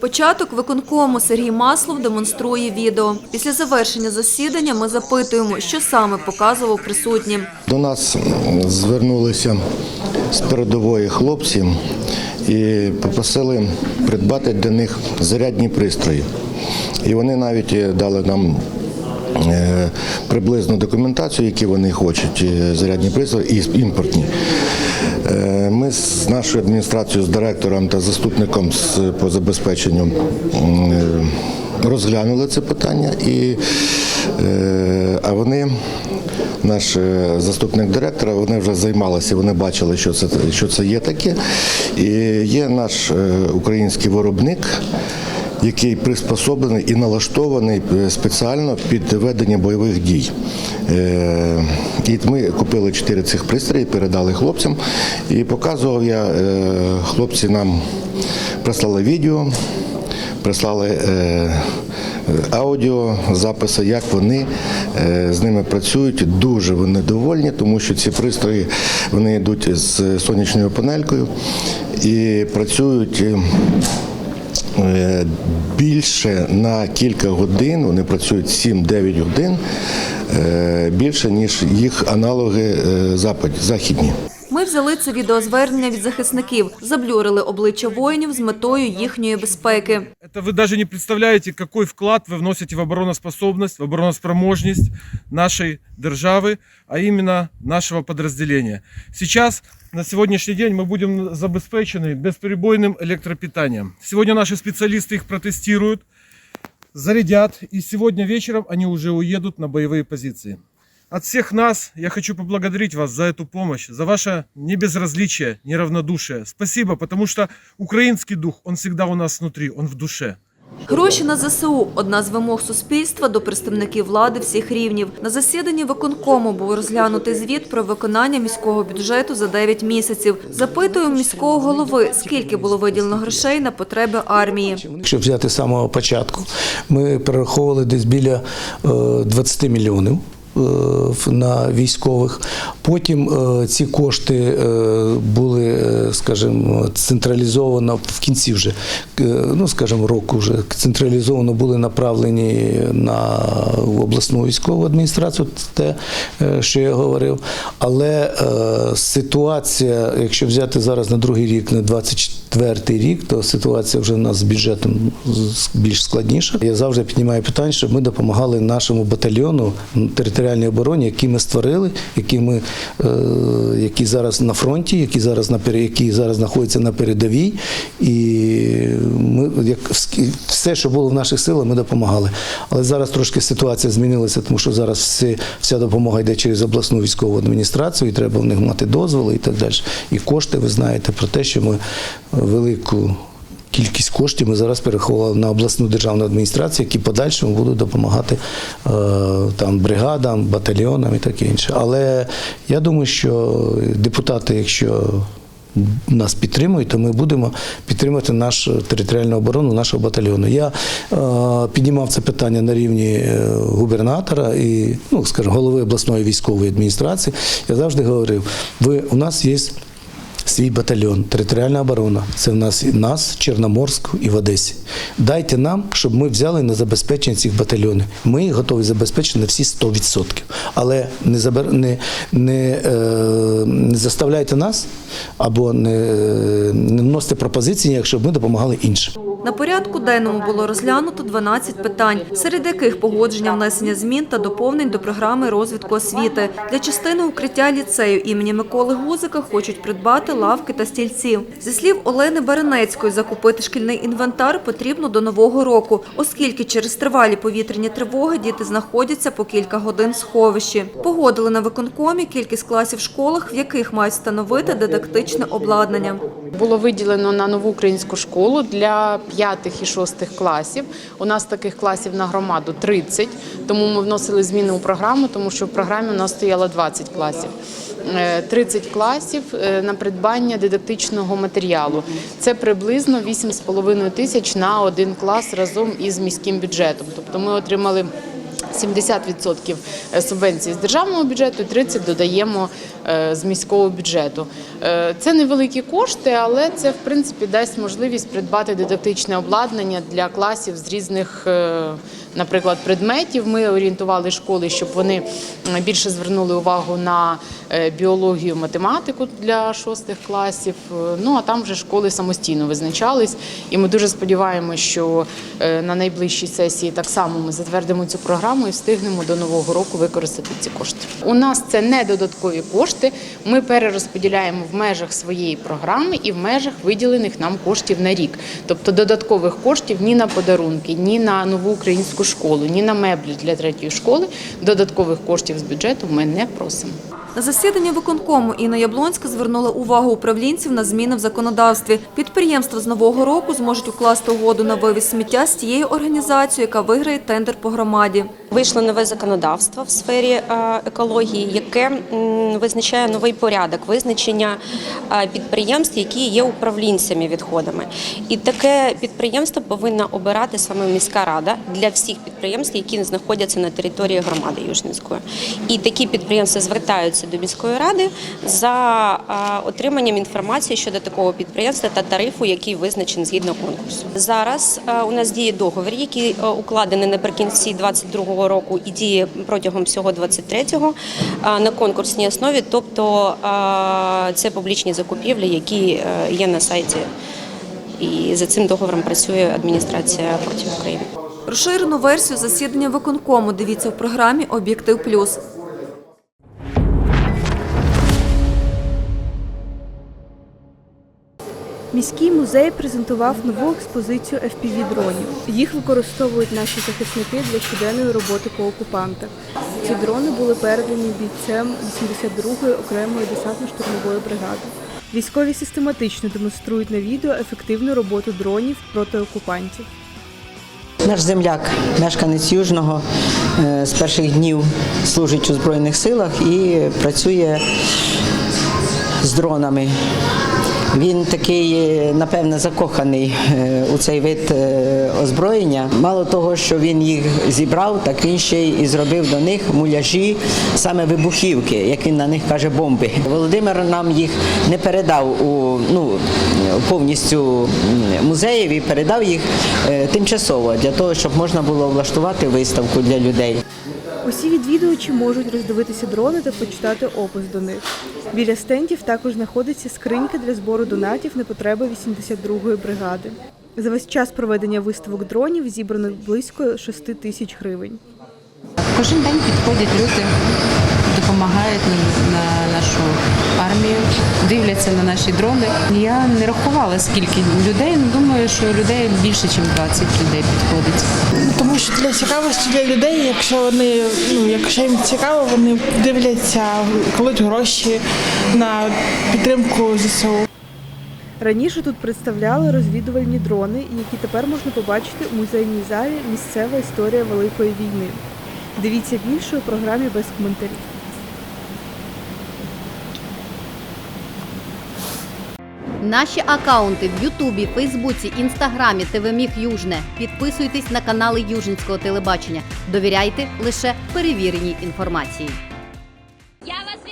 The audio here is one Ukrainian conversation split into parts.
Початок виконкому Сергій Маслов демонструє відео. Після завершення засідання ми запитуємо, що саме показував присутнім. До нас звернулися з передової хлопці і попросили придбати для них зарядні пристрої. І вони навіть дали нам е, приблизну документацію, які вони хочуть, е, зарядні пристрої і імпортні. Е, Ми з нашою адміністрацією, з директором та заступником з- по забезпеченню е, розглянули це питання, і, е, а вони наш заступник директора, вони вже займалися, вони бачили, що це, що це є таке. І є наш український виробник, який приспособлений і налаштований е, спеціально під ведення бойових дій. Е, І ми купили чотири цих пристрої, передали хлопцям. І показував я, е, хлопці нам прислали відео, прислали аудіо записи, як вони з ними працюють. Дуже вони довольні, тому що ці пристрої вони йдуть з сонячною панелькою і працюють. Е, Більше на кілька годин, вони працюють 7-9 годин е, більше, ніж їх аналоги е, західні. Ми взяли це відеозвернення від захисників, заблюрили обличчя воїнів з метою їхньої безпеки. Это вы даже не представляете, какой вклад вы вносите в обороноспособность, в обороноспроможность нашей державы, а именно нашего подразделения. Сейчас, на сегодняшний день, мы будем забезпечены бесперебойным электропитанием. Сегодня наши специалисты их протестируют, зарядят, и сегодня вечером они уже уедут на боевые позиции. От всех нас я хочу поблагодарить вас за эту помощь, за ваше небезразличие, неравнодушие. Спасибо, потому что украинский дух, он всегда у нас внутри, он в душе. Гроші на ЗСУ – одна з вимог суспільства до представників влади всіх рівнів. На засіданні виконкому був розглянутий звіт про виконання міського бюджету за 9 місяців. Запитуємо міського голови, скільки було виділено грошей на потреби армії. Якщо взяти з самого початку, ми перераховували десь біля е, 20 мільйонів. Е, На військових. Потім е, ці кошти е, були, скажімо, централізовано в кінці вже, ну скажімо, року вже централізовано були направлені на обласну військову адміністрацію, те, що я говорив. Але ситуація, якщо взяти зараз на другий рік, на 24 рік, то ситуація вже в нас з бюджетом більш складніша. Я завжди піднімаю питання, щоб ми допомагали нашому батальйону територіальній обороні, який ми створили, які ми е, які зараз на фронті, які зараз на які зараз знаходяться на передовій, і ми як все, що було в наших силах, ми допомагали. Але зараз трошки ситуація змінилася, тому що зараз всі, вся допомога йде через обласну військову адміністрацію, і треба в них мати дозволи і так далі. І кошти, ви знаєте про те, що ми велику. Кількість коштів ми зараз переховували на обласну державну адміністрацію, які подальшому будуть допомагати е, там бригадам, батальйонам і таке інше. Але я думаю, що депутати, якщо нас підтримують, то ми будемо підтримувати нашу територіальну оборону нашого батальйону. Я е, піднімав це питання на рівні е, губернатора і, ну, скажімо, голови обласної військової адміністрації. Я завжди говорив: ви у нас є свій батальйон, територіальна оборона. Це в нас і нас, Чорноморську і в Одесі. Дайте нам, щоб ми взяли на забезпечення цих батальйонів. Ми готові забезпечити на всі 100%. Але не забер... не, не, е... не заставляйте нас або не, не вносите пропозиції, якщо ми допомагали іншим. На порядку денному було розглянуто 12 питань, серед яких погодження внесення змін та доповнень до програми розвитку освіти. Для частини укриття ліцею імені Миколи Гузика хочуть придбати лавки та стільці. Зі слів Олени Баранецької, закупити шкільний інвентар потрібно до нового року, оскільки через тривалі повітряні тривоги діти знаходяться по кілька годин в сховищі. Погодили на виконкомі кількість класів в школах, в яких мають встановити дидактичне обладнання. Було виділено на нову українську школу для п'ятих і шостих класів. У нас таких класів на громаду 30, тому ми вносили зміни у програму, тому що в програмі у нас стояло 20 класів. Е, 30 класів е, на придбання дидактичного матеріалу. Це приблизно 8,5 тисяч на один клас разом із міським бюджетом. Тобто ми отримали 70% субвенції з державного бюджету, 30% додаємо е, з міського бюджету. Е, Це невеликі кошти, але це в принципі дасть можливість придбати дидактичне обладнання для класів з різних, е, наприклад, предметів. Ми орієнтували школи, щоб вони більше звернули увагу на біологію, математику для шостих класів. Ну а там вже школи самостійно визначались. І ми дуже сподіваємося, що на найближчій сесії так само ми затвердимо цю програму і встигнемо до нового року використати ці кошти. У нас це не додаткові кошти. Ми перерозподіляємо в межах своєї програми і в межах виділених нам коштів на рік. Тобто додаткових коштів ні на подарунки, ні на нову українську школу, ні на меблі для третьої школи. Додаткових коштів з бюджету ми не просимо. На засіданні виконкому Інна Яблонська звернула увагу управлінців на зміни в законодавстві. Підприємства з нового року зможуть укласти угоду на вивіз сміття з тією організацією, яка виграє тендер по громаді. Вийшло нове законодавство в сфері е, екології, яке визначає новий порядок визначення е, підприємств, які є управлінцями відходами. І таке підприємство повинна обирати саме міська рада для всіх підприємств, які знаходяться на території громади Южницької. І такі підприємства звертаються до міської ради за е, отриманням інформації щодо такого підприємства та тарифу, який визначений згідно конкурсу. Зараз у нас діє договір, який укладений наприкінці 22 року і діє протягом всього 23-го е, на конкурсній основі. Тобто це публічні закупівлі, які е, є на сайті. І за цим договором працює адміністрація проти України. Розширену версію засідання виконкому дивіться в програмі Об'єктив Плюс. Міський музей презентував нову експозицію FPV-дронів. Їх використовують наші захисники для щоденної роботи по окупантах. Ці дрони були передані бійцем 82-ї окремої десантно-штурмової бригади. Військові систематично демонструють на відео ефективну роботу дронів проти окупантів. Наш земляк, мешканець Южного, е, з перших днів служить у Збройних силах і працює з дронами. Він такий, е, напевне, закоханий е, у цей вид е, озброєння. Мало того, що він їх зібрав, так він ще і зробив до них муляжі, саме вибухівки, як він на них каже, бомби. Володимир нам їх не передав у ну повністю музеєві, передав їх тимчасово для того, щоб можна було влаштувати виставку для людей. Усі відвідувачі можуть роздивитися дрони та почитати опис до них. Біля стендів також знаходиться скринька для збору донатів на потреби 82-ї бригади. За весь час проведення виставок дронів зібрано близько 6 тисяч гривень. Кожен день підходять люди, допомагають нам на нашу армію, дивляться на наші дрони. Я не рахувала скільки людей. ну, Думаю, що людей більше, ніж 20 людей підходить. Тому що для цікавості для людей, якщо вони ну якщо їм цікаво, вони дивляться, кладуть гроші на підтримку ЗСУ. Раніше тут представляли розвідувальні дрони, які тепер можна побачити у музейній залі Місцева історія Великої війни. Дивіться більше у програмі без коментарів. Наші акаунти в Ютубі, Фейсбуці, Інстаграмі, ТВ Южне. Підписуйтесь на канали Южницького телебачення. Довіряйте лише перевіреній інформації.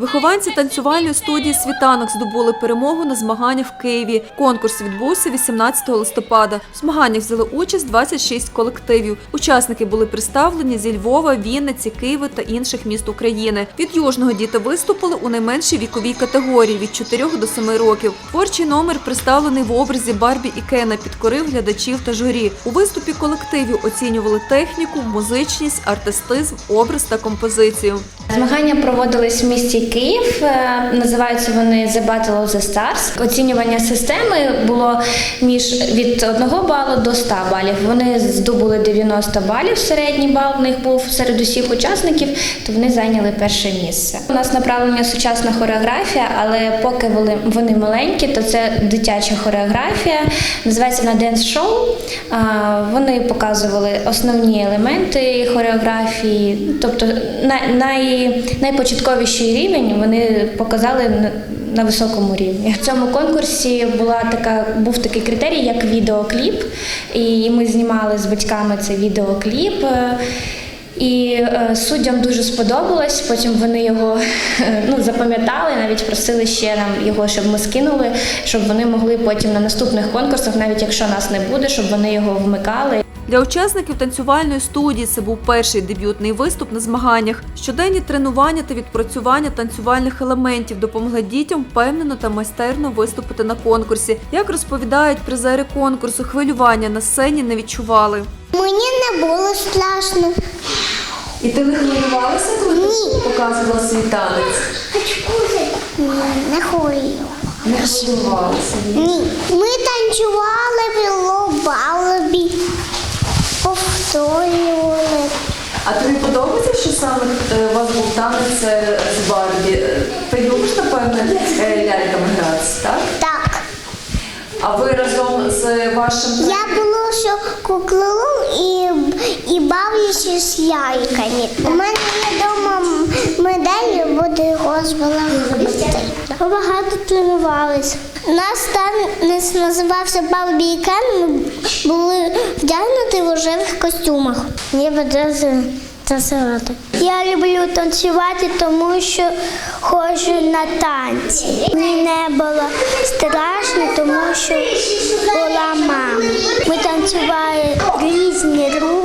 Вихованці танцювальної студії Світанок здобули перемогу на змаганнях в Києві. Конкурс відбувся 18 листопада. В змаганнях взяли участь 26 колективів. Учасники були представлені зі Львова, Вінниці, Києва та інших міст України. Від Южного діти виступили у найменшій віковій категорії від 4 до 7 років. Творчий номер представлений в образі Барбі і Кена підкорив глядачів та журі. У виступі колективів оцінювали техніку, музичність, артистизм, образ та композицію. Змагання проводились в місті Київ. е, Називаються вони The Battle of the Stars. Оцінювання системи було між від 1 балу до 100 балів. Вони здобули 90 балів. Середній бал в них був серед усіх учасників, то вони зайняли перше місце. У нас направлення сучасна хореографія, але поки вони, маленькі, то це дитяча хореографія. Називається вона Dance Show. А, Вони показували основні елементи хореографії, тобто най, най, найпочатковіший рівень вони показали на, на високому рівні. В цьому конкурсі була така, був такий критерій, як відеокліп. І ми знімали з батьками цей відеокліп. Е, І е, суддям дуже сподобалось. Потім вони його е, ну, запам'ятали, навіть просили ще нам його, щоб ми скинули, щоб вони могли потім на наступних конкурсах, навіть якщо нас не буде, щоб вони його вмикали. Для учасників танцювальної студії це був перший дебютний виступ на змаганнях. Щоденні тренування та відпрацювання танцювальних елементів допомогли дітям впевнено та майстерно виступити на конкурсі. Як розповідають призери конкурсу, хвилювання на сцені не відчували. Мені не було страшно. І ти не хвилювалася, коли ти показувала свій танець? Ні, не хворію. Не хвилювалася. Ні. Ми танцювали повторювали. А тобі подобається, що саме е, у вас був танець е, з Барбі? Е, Ти любиш, напевно, е, ляльками гратися, так? Так. А ви разом з вашим Я було, що куклу і, і бавлюся з яйками. У мене є вдома медаль, буду розбила. Ми багато тренувалися. Наш танець називався Барбі. Ми були вдягнуті в рожевих костюмах. Мені подобається танцювати. Я люблю танцювати, тому що ходжу на танці. Мені не було страшно, тому що була мама. Ми танцювали різні рухи.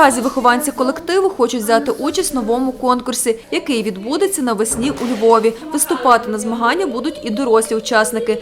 Наразі вихованці колективу хочуть взяти участь в новому конкурсі, який відбудеться навесні у Львові. Виступати на змагання будуть і дорослі учасники.